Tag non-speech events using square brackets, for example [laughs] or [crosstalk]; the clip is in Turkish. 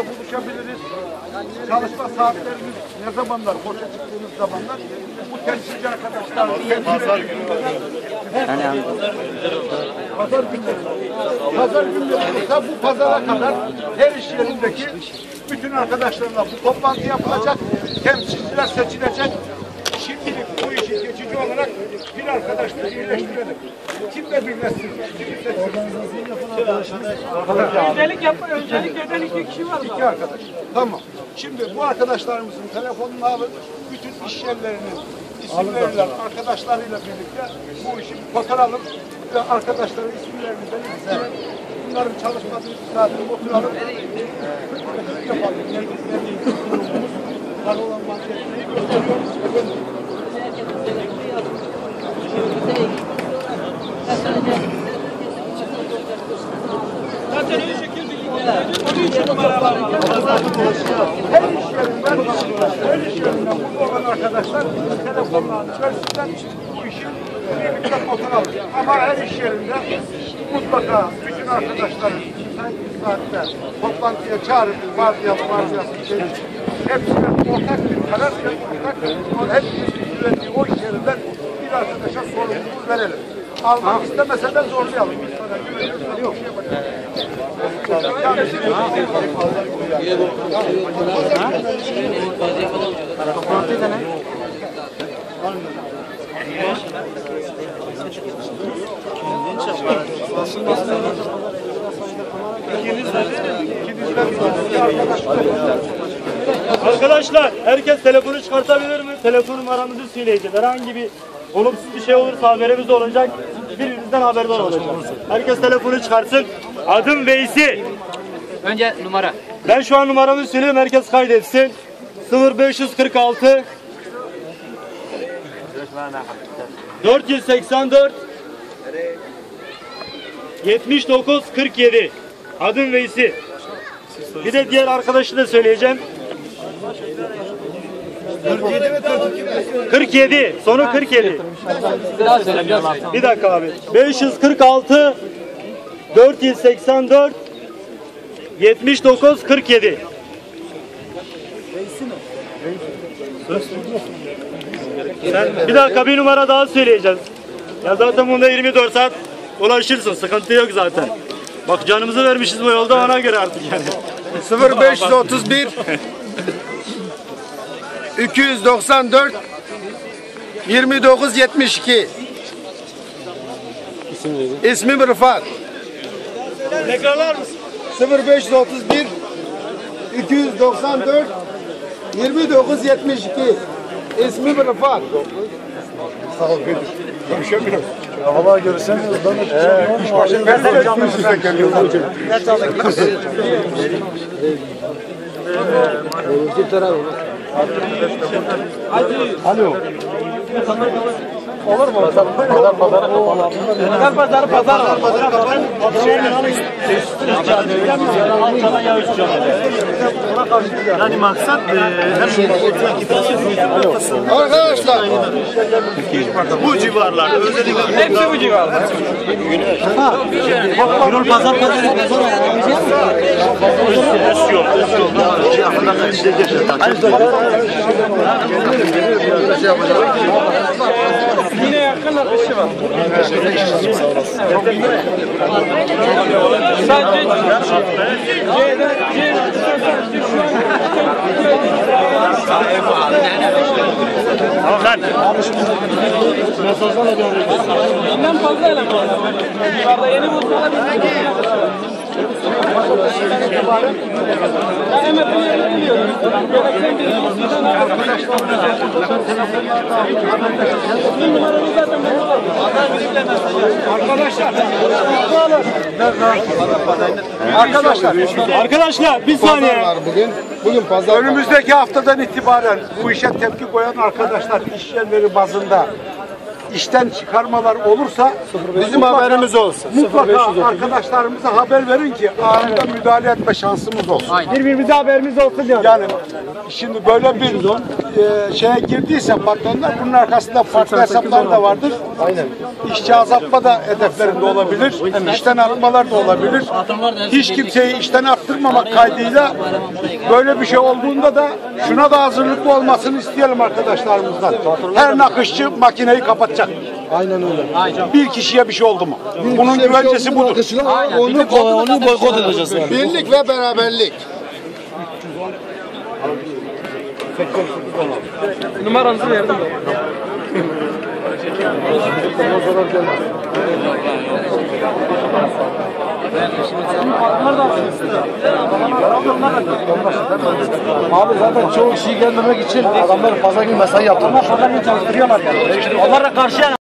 burada buluşabiliriz. Çalışma saatlerimiz ne zamanlar, boşa çıktığımız zamanlar. Bu temsilci arkadaşlar pazar günleri pazar günleri. Pazar günleri olursa bu pazara kadar her iş yerindeki bütün arkadaşlarla bu toplantı yapılacak, temsilciler seçilecek. Geçici olarak bir arkadaşla birleştirelim. Kimle birleşsin? Kimi seçsin? Öncelik yap, öncelik eden iki kişi var mı? İki arkadaş. Tamam. Şimdi bu arkadaşlarımızın telefonunu alın. Bütün iş yerlerinin isimleriyle, arkadaşlarıyla birlikte bu işi fotoğrafı ve arkadaşların isimlerini belirleyin. Bunların çalışmasını saatini oturalım. Yapalım. Ne, ne, durumumuz, var olan vaziyetleri gösteriyoruz. Efendim, Zaten iyi şekilde onun için numaralar var. Her iş yerinden, her iş yerinden burada olan arkadaşlar telefonlarını görsünler. Bu işi birlikte fotoğraf alır. Ama her iş yerinde mutlaka bütün arkadaşları müsait bir saatte toplantıya çağırıp vardiyalı vardiyası şey, hepsine ortak bir karar ve ortak bir hepimizin güvendiği o iş yerinden bir arkadaşa sorumluluğu verelim. Almak istemese de zorlayalım. Arkadaşlar herkes telefonu çıkartabilir mi? Telefon numaramızı söyleyeceğiz. Herhangi bir olumsuz bir şey olursa haberimiz olacak. Birbirimizden haberdar olacak. Herkes telefonu çıkarsın. Adım Veysi. Önce numara. Ben şu an numaramı söylüyorum. Herkes kaydetsin. 0546 484 79 47 Adım Veysi. Bir de diğer arkadaşı da söyleyeceğim. 47 sonu 47 Bir daha söyle biraz. bir dakika abi 546 484 79 47 Sen bir dakika bir numara daha söyleyeceğiz. Ya zaten bunda 24 saat ulaşırsın. Sıkıntı yok zaten. Bak canımızı vermişiz bu yolda ona göre artık yani. 0531 [laughs] 294 2972 İsmim Rıfat. Tekrarlar mısın? 0531 294 2972 İsmim Rıfat. Sağ ol Bedir. Görüşemiyoruz. Hava görüşemiyoruz. Ben de ee, iş başı ben de canlı size geliyorum. Alo. Olur mu? Pazar pazar pazar kapalı. Pazar pazar pazar. Pazar kapalı. Yani maksat Arkadaşlar bu civarlarda özellikle Hepsi bu civarda. Bunun pazar pazar esiyor. Yine yakın akışı var. Sadece C'den C şu an Bundan fazla eleman var. Yukarıda yeni buldular. Ya bir sizden zaten ben Arkadaşlar Arkadaşlar bir saniye. bugün. Bugün pazar. Önümüzdeki haftadan itibaren bu işe tepki koyan arkadaşlar iş yerleri bazında işten çıkarmalar olursa bizim haberimiz olsun. Mutlaka arkadaşlarımıza haber verin ki anında müdahale etme şansımız olsun. Birbirimize haberimiz olsun diyor. Yani Şimdi böyle bir e, şeye girdiyse patronlar bunun arkasında farklı hesaplar da vardır. Aynen. İşçi azaltma da hedeflerinde olabilir. İşten atmalar da olabilir. Hiç kimseyi işten attırmamak kaydıyla böyle bir şey olduğunda da şuna da hazırlıklı olmasını isteyelim arkadaşlarımızdan. Her nakışçı makineyi kapatacak. Aynen öyle. Bir kişiye bir şey oldu mu? Bunun güvencesi budur. Onu, onu boykot edeceğiz yani. Birlik ve beraberlik. Numaranızı verdim. Abi zaten çoğu kişi gelmemek için adamlar fazla gün mesai yaptırmış. Onlar da karşı